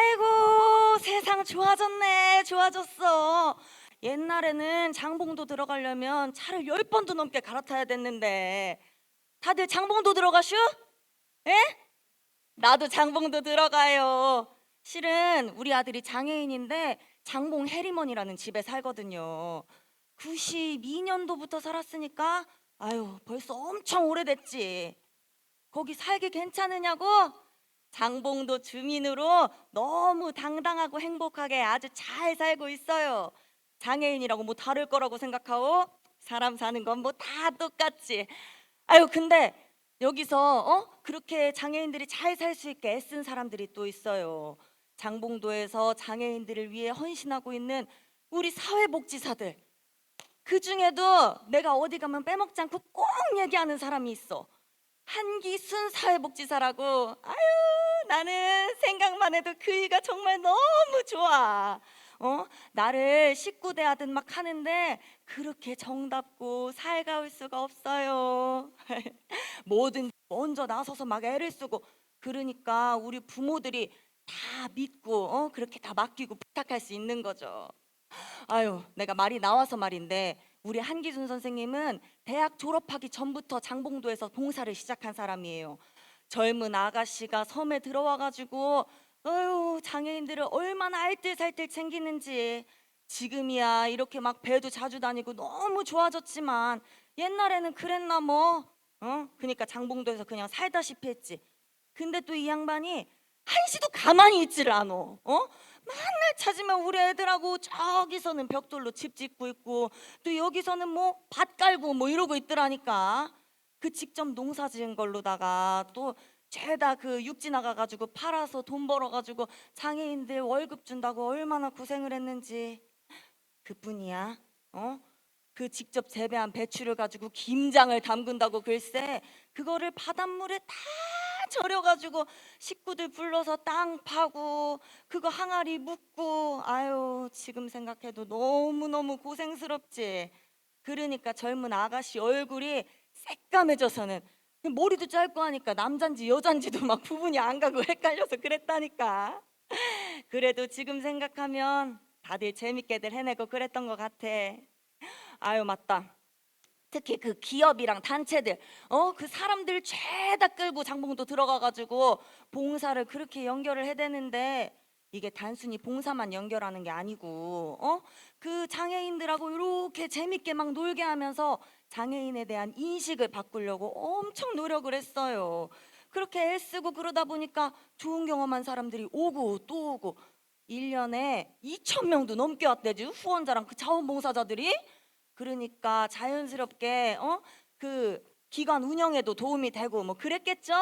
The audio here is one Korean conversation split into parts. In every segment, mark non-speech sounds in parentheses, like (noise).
아이고 세상 좋아졌네 좋아졌어 옛날에는 장봉도 들어가려면 차를 열 번도 넘게 갈아타야 됐는데 다들 장봉도 들어가슈? 에? 나도 장봉도 들어가요 실은 우리 아들이 장애인인데 장봉 해리먼이라는 집에 살거든요 92년도부터 살았으니까 아유 벌써 엄청 오래됐지 거기 살기 괜찮으냐고? 장봉도 주민으로 너무 당당하고 행복하게 아주 잘 살고 있어요. 장애인이라고 뭐 다를 거라고 생각하오? 사람 사는 건 뭐 다 똑같지. 아유 근데 여기서 어 그렇게 장애인들이 잘 살 수 있게 애쓴 사람들이 또 있어요. 장봉도에서 장애인들을 위해 헌신하고 있는 우리 사회복지사들. 그 중에도 내가 어디 가면 빼먹지 않고 꼭 얘기하는 사람이 있어. 한기순 사회복지사라고. 아유, 나는 생각만 해도 그이가 정말 너무 좋아. 어? 나를 식구 대하듯 막 하는데 그렇게 정답고 살가울 수가 없어요. (laughs) 뭐든 먼저 나서서 막 애를 쓰고 그러니까 우리 부모들이 다 믿고 어? 그렇게 다 맡기고 부탁할 수 있는 거죠. 아유, 내가 말이 나와서 말인데 우리 한기순 선생님은 대학 졸업하기 전부터 장봉도에서 봉사를 시작한 사람이에요. 젊은 아가씨가 섬에 들어와 가지고 아유, 장애인들을 얼마나 알뜰살뜰 챙기는지 지금이야 이렇게 막 배도 자주 다니고 너무 좋아졌지만 옛날에는 그랬나 뭐. 어? 그러니까 장봉도에서 그냥 살다시피 했지. 근데 또 이 양반이 한시도 가만히 있지를 않어. 어? 맨날 찾으면 우리 애들하고 저기서는 벽돌로 집 짓고 있고 또 여기서는 뭐 밭 깔고 뭐 이러고 있더라니까. 그 직접 농사 지은 걸로다가 또 죄다 그 육지 나가가지고 팔아서 돈 벌어가지고 장애인들 월급 준다고 얼마나 고생을 했는지 그뿐이야. 어? 그 직접 재배한 배추를 가지고 김장을 담근다고 글쎄 그거를 바닷물에 다 절여가지고 식구들 불러서 땅 파고 그거 항아리 묻고 아유 지금 생각해도 너무너무 고생스럽지 그러니까 젊은 아가씨 얼굴이 새까매져서는. 머리도 짧고 하니까 남잔지 여잔지도 막 구분이 안 가고 헷갈려서 그랬다니까. 그래도 지금 생각하면 다들 재밌게들 해내고 그랬던 것 같아. 아유 맞다. 특히 그 기업이랑 단체들. 어 그 사람들 죄다 끌고 장봉도 들어가 가지고 봉사를 그렇게 연결을 해대는데 이게 단순히 봉사만 연결하는 게 아니고 어? 그 장애인들하고 이렇게 재밌게 막 놀게 하면서 장애인에 대한 인식을 바꾸려고 엄청 노력을 했어요. 그렇게 애쓰고 그러다 보니까 좋은 경험한 사람들이 오고 또 오고 1년에 2천 명도 넘게 왔대지 후원자랑 그 자원봉사자들이 그러니까 자연스럽게 어 그 기관 운영에도 도움이 되고 뭐 그랬겠죠?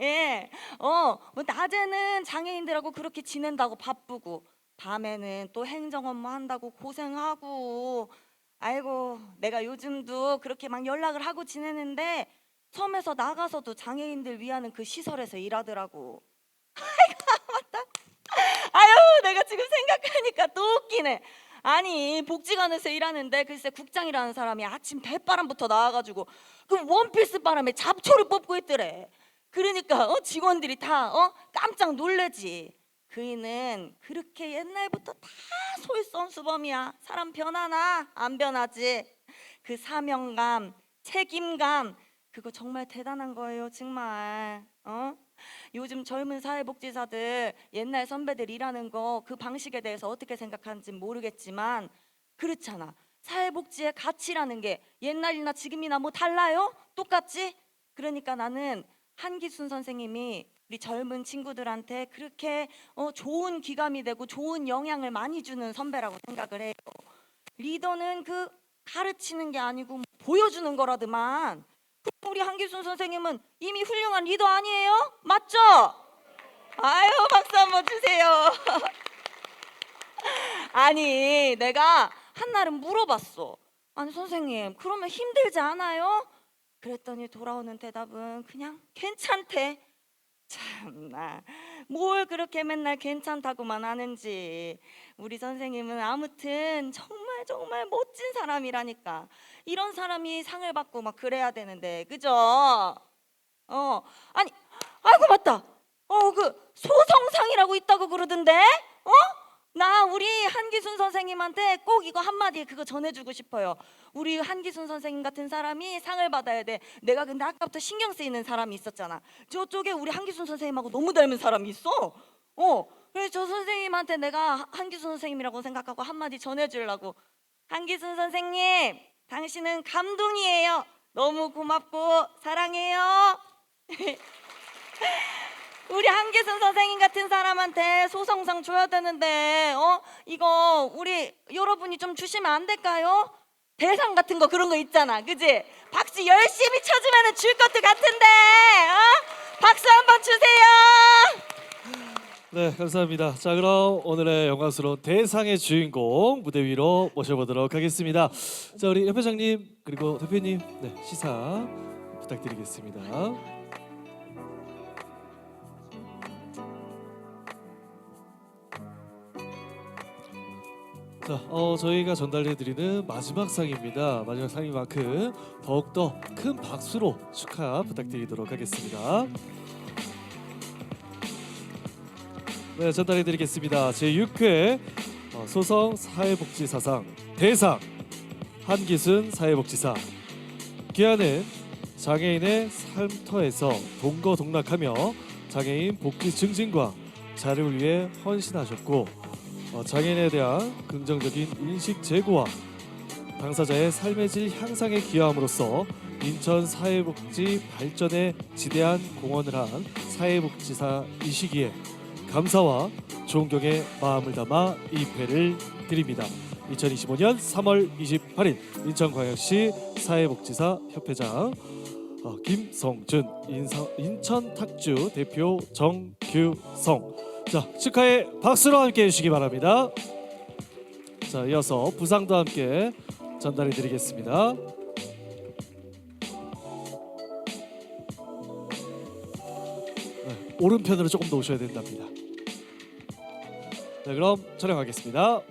예. 어, 뭐 낮에는 장애인들하고 그렇게 지낸다고 바쁘고 밤에는 또 행정 업무 한다고 고생하고 아이고 내가 요즘도 그렇게 막 연락을 하고 지내는데 섬에서 나가서도 장애인들 위하는 그 시설에서 일하더라고. (laughs) 아이고 맞다. 아유 내가 지금 생각하니까 또 웃기네. 아니 복지관에서 일하는데 글쎄 국장이라는 사람이 아침 대바람부터 나와가지고 그 원피스 바람에 잡초를 뽑고 있더래. 그러니까 어, 직원들이 다 어, 깜짝 놀래지. 그이는 그렇게 옛날부터 다 솔선수범이야. 사람 변하나 안 변하지. 그 사명감, 책임감 그거 정말 대단한 거예요, 정말. 어? 요즘 젊은 사회복지사들 옛날 선배들 일하는 거 그 방식에 대해서 어떻게 생각하는지 모르겠지만 그렇잖아. 사회복지의 가치라는 게 옛날이나 지금이나 뭐 달라요? 똑같지? 그러니까 나는 한기순 선생님이 우리 젊은 친구들한테 그렇게 어, 좋은 귀감이 되고 좋은 영향을 많이 주는 선배라고 생각을 해요. 리더는 그 가르치는 게 아니고 뭐 보여주는 거라더만. 우리 한기순 선생님은 이미 훌륭한 리더 아니에요? 맞죠? 아유 박수 한번 주세요. (laughs) 아니 내가 한날은 물어봤어. 아니 선생님 그러면 힘들지 않아요? 그랬더니 돌아오는 대답은 그냥 괜찮대. 참나 뭘 그렇게 맨날 괜찮다고만 하는지 우리 선생님은 아무튼 정말 정말 멋진 사람이라니까 이런 사람이 상을 받고 막 그래야 되는데 그죠? 어 아니 아이고 맞다 어 그 소성상이라고 있다고 그러던데? 어? 나 우리 한기순 선생님한테 꼭 이거 한마디 그거 전해주고 싶어요. 우리 한기순 선생님 같은 사람이 상을 받아야 돼. 내가 근데 아까부터 신경 쓰이는 사람이 있었잖아. 저쪽에 우리 한기순 선생님하고 너무 닮은 사람이 있어. 어. 그래서 저 선생님한테 내가 한기순 선생님이라고 생각하고 한마디 전해주려고. 한기순 선생님, 당신은 감동이에요. 너무 고맙고 사랑해요. (laughs) 우리 한기순 선생님 같은 사람한테 소성상 줘야 되는데 어 이거 우리 여러분이 좀 주시면 안 될까요? 대상 같은 거 그런 거 있잖아, 그지? 박수 열심히 쳐주면 줄 것도 같은데, 어? 박수 한번 주세요. 네, 감사합니다. 자, 그럼 오늘의 영광스러운 대상의 주인공 무대 위로 모셔보도록 하겠습니다. 자, 우리 협회장님 그리고 대표님, 네, 시사 부탁드리겠습니다. 자, 어, 저희가 전달해드리는 마지막 상입니다. 마지막 상인 만큼 더욱더 큰 박수로 축하 부탁드리도록 하겠습니다. 네, 전달해드리겠습니다. 제6회 어, 소성 사회복지사상 대상 한기순 사회복지사 기한은 장애인의 삶터에서 동거동락하며 장애인 복지 증진과 자료를 위해 헌신하셨고 어, 장애인에 대한 긍정적인 인식 제고와 당사자의 삶의 질 향상에 기여함으로써 인천 사회복지 발전에 지대한 공헌을 한 사회복지사 이시기에 감사와 존경의 마음을 담아 이 패를 드립니다. 2025년 3월 28일 인천광역시 사회복지사 협회장 어, 김성준 인천 탁주 대표 정규성 자 축하의 박수로 함께 해주시기 바랍니다. 자 이어서 부상도 함께 전달해 드리겠습니다. 네, 오른편으로 조금 더 오셔야 된답니다. 네, 그럼 촬영하겠습니다.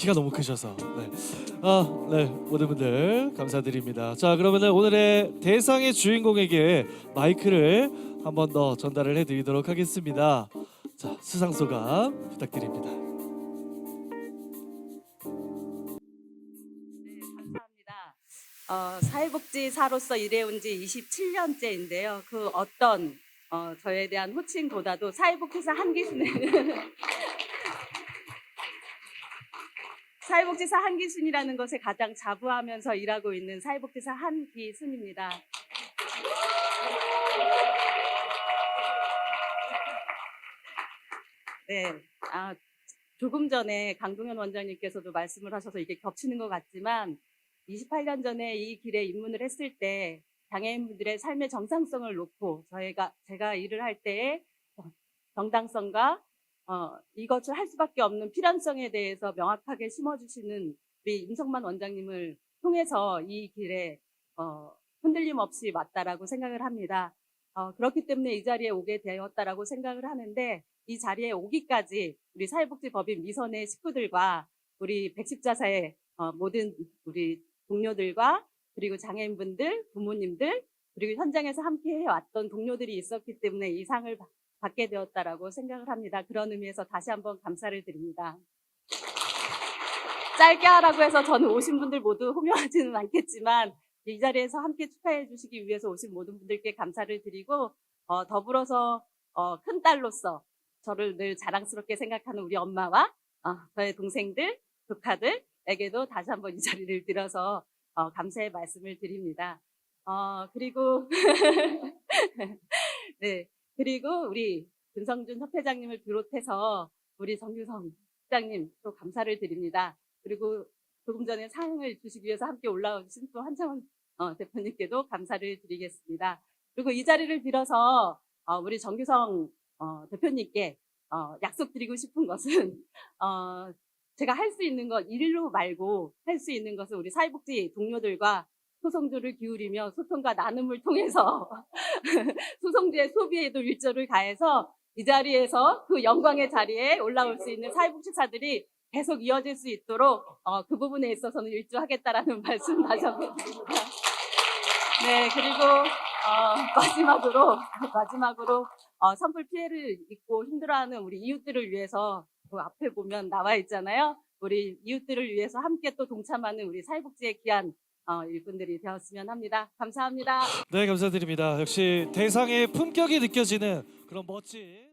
키가 너무 크셔서 네. 아, 네 모든 분들 감사드립니다. 자 그러면은 오늘의 대상의 주인공에게 마이크를 한 번 더 전달을 해드리도록 하겠습니다. 자 수상 소감 부탁드립니다. 네, 감사합니다. 어, 사회복지사로서 일해온 지 27년째인데요. 그 어떤 어, 저에 대한 호칭보다도 사회복지사 한기순은 (laughs) 사회복지사 한기순이라는 것에 가장 자부하면서 일하고 있는 사회복지사 한기순입니다. 네, 아, 조금 전에 강동현 원장님께서도 말씀을 하셔서 이게 겹치는 것 같지만 28년 전에 이 길에 입문을 했을 때 장애인분들의 삶의 정상성을 놓고 저희가 제가 일을 할 때에 정당성과 어, 이것을 할 수밖에 없는 필연성에 대해서 명확하게 심어주시는 우리 임성만 원장님을 통해서 이 길에 어, 흔들림 없이 왔다라고 생각을 합니다. 어, 그렇기 때문에 이 자리에 오게 되었다라고 생각을 하는데 이 자리에 오기까지 우리 사회복지법인 미선의 식구들과 우리 백십자사의 어, 모든 우리 동료들과 그리고 장애인분들, 부모님들 그리고 현장에서 함께 해왔던 동료들이 있었기 때문에 이 상을 받- 받게 되었다라고 생각을 합니다. 그런 의미에서 다시 한번 감사를 드립니다. 짧게 하라고 해서 저는 오신 분들 모두 호명하지는 않겠지만 이 자리에서 함께 축하해 주시기 위해서 오신 모든 분들께 감사를 드리고 어, 더불어서 어, 큰 딸로서 저를 늘 자랑스럽게 생각하는 우리 엄마와 어, 저의 동생들, 조카들에게도 다시 한번 이 자리를 빌어서 어, 감사의 말씀을 드립니다. 어, 그리고 (laughs) 네 그리고 우리 김성준 협회장님을 비롯해서 우리 정규성 회장님 또 감사를 드립니다. 그리고 조금 전에 상을 주시기 위해서 함께 올라오신 또 한창원 어, 대표님께도 감사를 드리겠습니다. 그리고 이 자리를 빌어서 어, 우리 정규성 어, 대표님께 어, 약속드리고 싶은 것은 어, 제가 할 수 있는 것 일로 말고 할 수 있는 것은 우리 사회복지 동료들과 소송조를 기울이며 소통과 나눔을 통해서 (laughs) 소송주의 소비에도 일조를 가해서 이 자리에서 그 영광의 자리에 올라올 수 있는 사회복지사들이 계속 이어질 수 있도록 어, 그 부분에 있어서는 일조하겠다라는 (laughs) 말씀 다시 한번 드립니다. 네, 그리고 어, 마지막으로 마지막으로 어, 산불 피해를 입고 힘들어하는 우리 이웃들을 위해서 그 앞에 보면 나와 있잖아요. 우리 이웃들을 위해서 함께 또 동참하는 우리 사회복지의 귀한 어, 일꾼들이 되었으면 합니다. 감사합니다. 네, 감사드립니다. 역시 대상의 품격이 느껴지는 그런 멋진